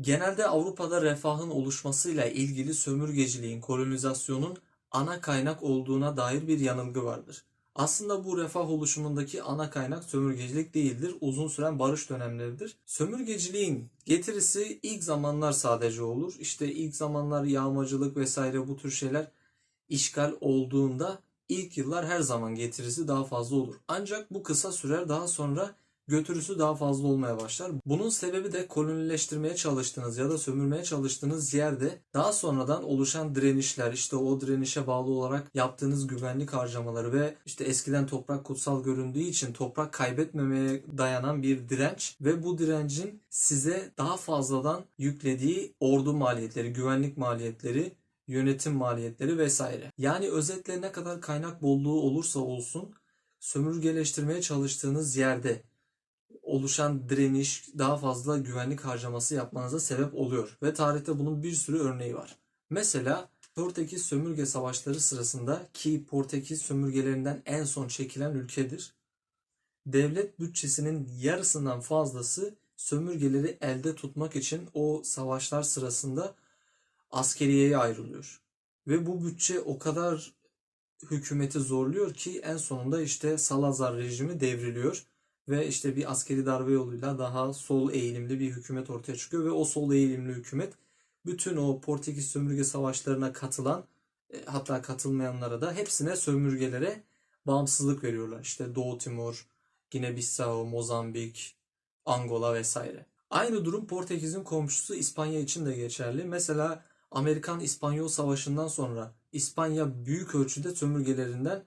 Genelde Avrupa'da refahın oluşmasıyla ilgili sömürgeciliğin, kolonizasyonun ana kaynak olduğuna dair bir yanılgı vardır. Aslında bu refah oluşumundaki ana kaynak sömürgecilik değildir, uzun süren barış dönemleridir. Sömürgeciliğin getirisi ilk zamanlar sadece olur. İşte ilk zamanlar yağmacılık vesaire bu tür şeyler işgal olduğunda ilk yıllar her zaman getirisi daha fazla olur. Ancak bu kısa sürer daha sonra götürüsü daha fazla olmaya başlar. Bunun sebebi de kolonileştirmeye çalıştığınız ya da sömürmeye çalıştığınız yerde daha sonradan oluşan direnişler, işte o direnişe bağlı olarak yaptığınız güvenlik harcamaları ve işte eskiden toprak kutsal göründüğü için toprak kaybetmemeye dayanan bir direnç ve bu direncin size daha fazladan yüklediği ordu maliyetleri, güvenlik maliyetleri yönetim maliyetleri vesaire. Yani özetle ne kadar kaynak bolluğu olursa olsun sömürgeleştirmeye çalıştığınız yerde oluşan direniş daha fazla güvenlik harcaması yapmanıza sebep oluyor. Ve tarihte bunun bir sürü örneği var. Mesela Portekiz sömürge savaşları sırasında ki Portekiz sömürgelerinden en son çekilen ülkedir. Devlet bütçesinin yarısından fazlası sömürgeleri elde tutmak için o savaşlar sırasında askeriyeye ayrılıyor. Ve bu bütçe o kadar hükümeti zorluyor ki en sonunda işte Salazar rejimi devriliyor ve işte bir askeri darbe yoluyla daha sol eğilimli bir hükümet ortaya çıkıyor ve o sol eğilimli hükümet bütün o Portekiz sömürge savaşlarına katılan e, hatta katılmayanlara da hepsine sömürgelere bağımsızlık veriyorlar. İşte Doğu Timor, Gine-Bissau, Mozambik, Angola vesaire. Aynı durum Portekiz'in komşusu İspanya için de geçerli. Mesela Amerikan-İspanyol Savaşı'ndan sonra İspanya büyük ölçüde sömürgelerinden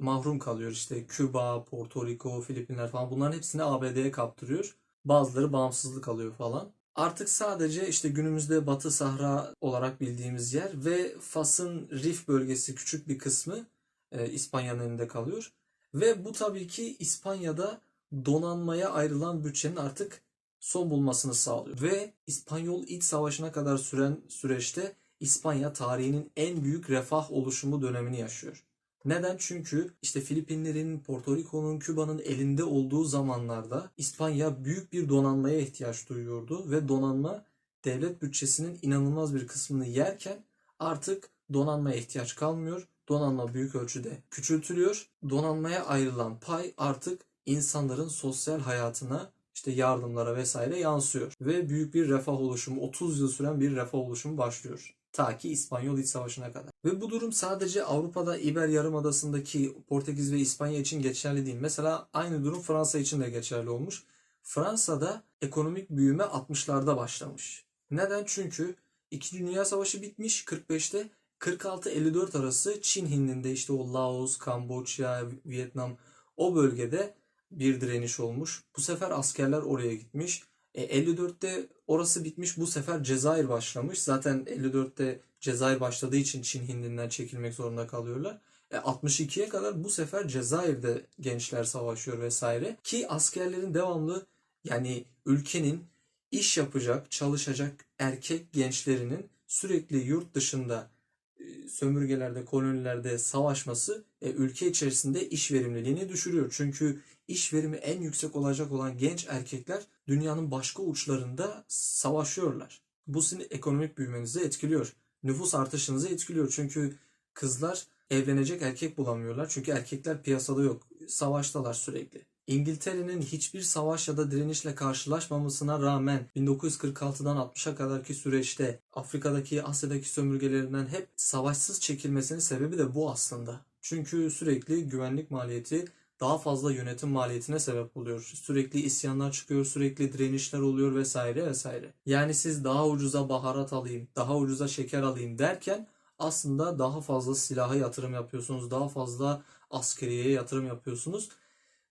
mahrum kalıyor. İşte Küba, Porto Rico, Filipinler falan bunların hepsini ABD'ye kaptırıyor. Bazıları bağımsızlık alıyor falan. Artık sadece işte günümüzde Batı Sahra olarak bildiğimiz yer ve Fas'ın Rif bölgesi küçük bir kısmı e, İspanya'nın elinde kalıyor. Ve bu tabii ki İspanya'da donanmaya ayrılan bütçenin artık son bulmasını sağlıyor. Ve İspanyol İç Savaşı'na kadar süren süreçte İspanya tarihinin en büyük refah oluşumu dönemini yaşıyor. Neden? Çünkü işte Filipinlerin, Porto Rico'nun, Küba'nın elinde olduğu zamanlarda İspanya büyük bir donanmaya ihtiyaç duyuyordu ve donanma devlet bütçesinin inanılmaz bir kısmını yerken artık donanmaya ihtiyaç kalmıyor. Donanma büyük ölçüde küçültülüyor. Donanmaya ayrılan pay artık insanların sosyal hayatına işte yardımlara vesaire yansıyor. Ve büyük bir refah oluşumu, 30 yıl süren bir refah oluşumu başlıyor. Ta ki İspanyol İç Savaşı'na kadar. Ve bu durum sadece Avrupa'da İber Yarımadası'ndaki Portekiz ve İspanya için geçerli değil. Mesela aynı durum Fransa için de geçerli olmuş. Fransa'da ekonomik büyüme 60'larda başlamış. Neden? Çünkü 2. Dünya Savaşı bitmiş 45'te 46-54 arası Çin Hindi'nde işte o Laos, Kamboçya, Vietnam o bölgede bir direniş olmuş. Bu sefer askerler oraya gitmiş. E, 54'te orası bitmiş. Bu sefer Cezayir başlamış. Zaten 54'te Cezayir başladığı için Çin Hindi'nden çekilmek zorunda kalıyorlar. E, 62'ye kadar bu sefer Cezayir'de gençler savaşıyor vesaire. Ki askerlerin devamlı yani ülkenin iş yapacak, çalışacak erkek gençlerinin sürekli yurt dışında sömürgelerde, kolonilerde savaşması e, ülke içerisinde iş verimliliğini düşürüyor. Çünkü iş verimi en yüksek olacak olan genç erkekler dünyanın başka uçlarında savaşıyorlar. Bu sizin ekonomik büyümenizi etkiliyor. Nüfus artışınızı etkiliyor. Çünkü kızlar evlenecek erkek bulamıyorlar. Çünkü erkekler piyasada yok. Savaştalar sürekli. İngiltere'nin hiçbir savaş ya da direnişle karşılaşmamasına rağmen 1946'dan 60'a kadarki süreçte Afrika'daki, Asya'daki sömürgelerinden hep savaşsız çekilmesinin sebebi de bu aslında. Çünkü sürekli güvenlik maliyeti daha fazla yönetim maliyetine sebep oluyor. Sürekli isyanlar çıkıyor, sürekli direnişler oluyor vesaire vesaire. Yani siz daha ucuza baharat alayım, daha ucuza şeker alayım derken aslında daha fazla silaha yatırım yapıyorsunuz, daha fazla askeriyeye yatırım yapıyorsunuz.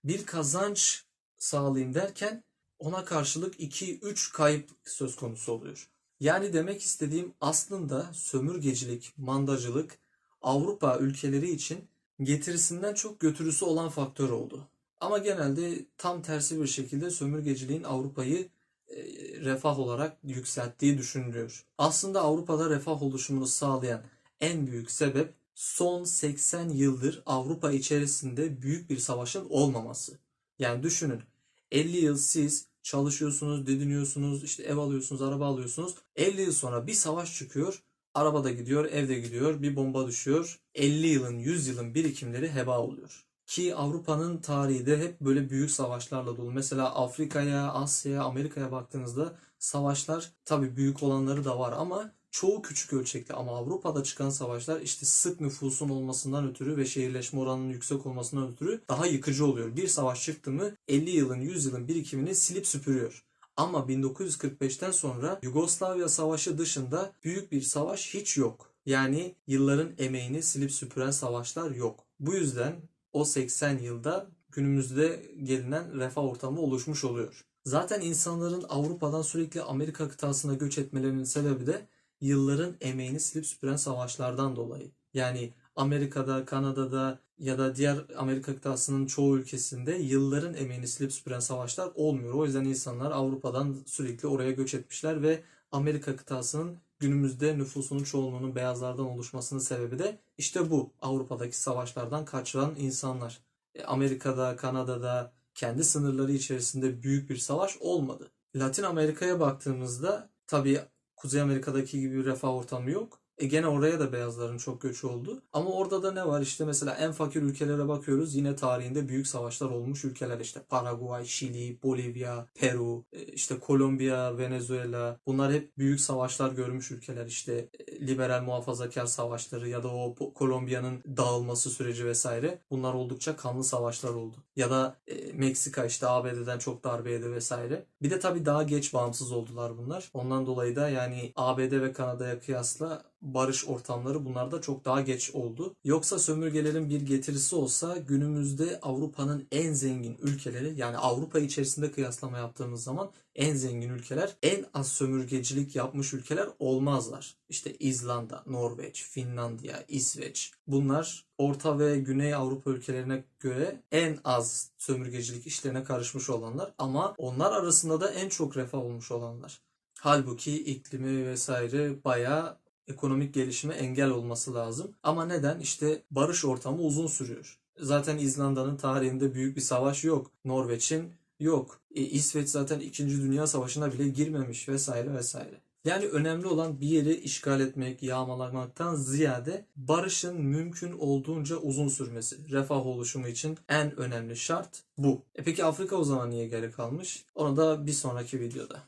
Bir kazanç sağlayayım derken ona karşılık 2-3 kayıp söz konusu oluyor. Yani demek istediğim aslında sömürgecilik, mandacılık Avrupa ülkeleri için getirisinden çok götürüsü olan faktör oldu. Ama genelde tam tersi bir şekilde sömürgeciliğin Avrupa'yı e, refah olarak yükselttiği düşünülüyor. Aslında Avrupa'da refah oluşumunu sağlayan en büyük sebep son 80 yıldır Avrupa içerisinde büyük bir savaşın olmaması. Yani düşünün 50 yıl siz çalışıyorsunuz, didiniyorsunuz, işte ev alıyorsunuz, araba alıyorsunuz. 50 yıl sonra bir savaş çıkıyor. Araba da gidiyor, ev de gidiyor, bir bomba düşüyor. 50 yılın, 100 yılın birikimleri heba oluyor. Ki Avrupa'nın tarihi de hep böyle büyük savaşlarla dolu. Mesela Afrika'ya, Asya'ya, Amerika'ya baktığınızda savaşlar tabii büyük olanları da var ama çoğu küçük ölçekli. Ama Avrupa'da çıkan savaşlar işte sık nüfusun olmasından ötürü ve şehirleşme oranının yüksek olmasından ötürü daha yıkıcı oluyor. Bir savaş çıktı mı 50 yılın 100 yılın birikimini silip süpürüyor. Ama 1945'ten sonra Yugoslavya Savaşı dışında büyük bir savaş hiç yok. Yani yılların emeğini silip süpüren savaşlar yok. Bu yüzden o 80 yılda günümüzde gelinen refah ortamı oluşmuş oluyor. Zaten insanların Avrupa'dan sürekli Amerika kıtasına göç etmelerinin sebebi de yılların emeğini silip süpüren savaşlardan dolayı. Yani Amerika'da, Kanada'da ya da diğer Amerika kıtasının çoğu ülkesinde yılların emeğini silip süpüren savaşlar olmuyor. O yüzden insanlar Avrupa'dan sürekli oraya göç etmişler ve Amerika kıtasının günümüzde nüfusunun çoğunluğunun beyazlardan oluşmasının sebebi de işte bu. Avrupa'daki savaşlardan kaçıran insanlar. E, Amerika'da, Kanada'da kendi sınırları içerisinde büyük bir savaş olmadı. Latin Amerika'ya baktığımızda tabii Kuzey Amerika'daki gibi bir refah ortamı yok. E gene oraya da beyazların çok göçü oldu. Ama orada da ne var? İşte mesela en fakir ülkelere bakıyoruz. Yine tarihinde büyük savaşlar olmuş ülkeler işte Paraguay, Şili, Bolivya, Peru, e, işte Kolombiya, Venezuela. Bunlar hep büyük savaşlar görmüş ülkeler. İşte e, liberal muhafazakar savaşları ya da o Kolombiya'nın dağılması süreci vesaire. Bunlar oldukça kanlı savaşlar oldu. Ya da e, Meksika işte ABD'den çok darbe yedi vesaire. Bir de tabii daha geç bağımsız oldular bunlar. Ondan dolayı da yani ABD ve Kanada'ya kıyasla barış ortamları bunlarda çok daha geç oldu. Yoksa sömürgelerin bir getirisi olsa günümüzde Avrupa'nın en zengin ülkeleri yani Avrupa içerisinde kıyaslama yaptığımız zaman en zengin ülkeler en az sömürgecilik yapmış ülkeler olmazlar. İşte İzlanda, Norveç, Finlandiya, İsveç bunlar Orta ve Güney Avrupa ülkelerine göre en az sömürgecilik işlerine karışmış olanlar ama onlar arasında da en çok refah olmuş olanlar. Halbuki iklimi vesaire bayağı ekonomik gelişime engel olması lazım. Ama neden? İşte barış ortamı uzun sürüyor. Zaten İzlanda'nın tarihinde büyük bir savaş yok. Norveç'in yok. E, İsveç zaten 2. Dünya Savaşı'na bile girmemiş vesaire vesaire. Yani önemli olan bir yeri işgal etmek, yağmalamaktan ziyade barışın mümkün olduğunca uzun sürmesi. Refah oluşumu için en önemli şart bu. E peki Afrika o zaman niye geri kalmış? Onu da bir sonraki videoda.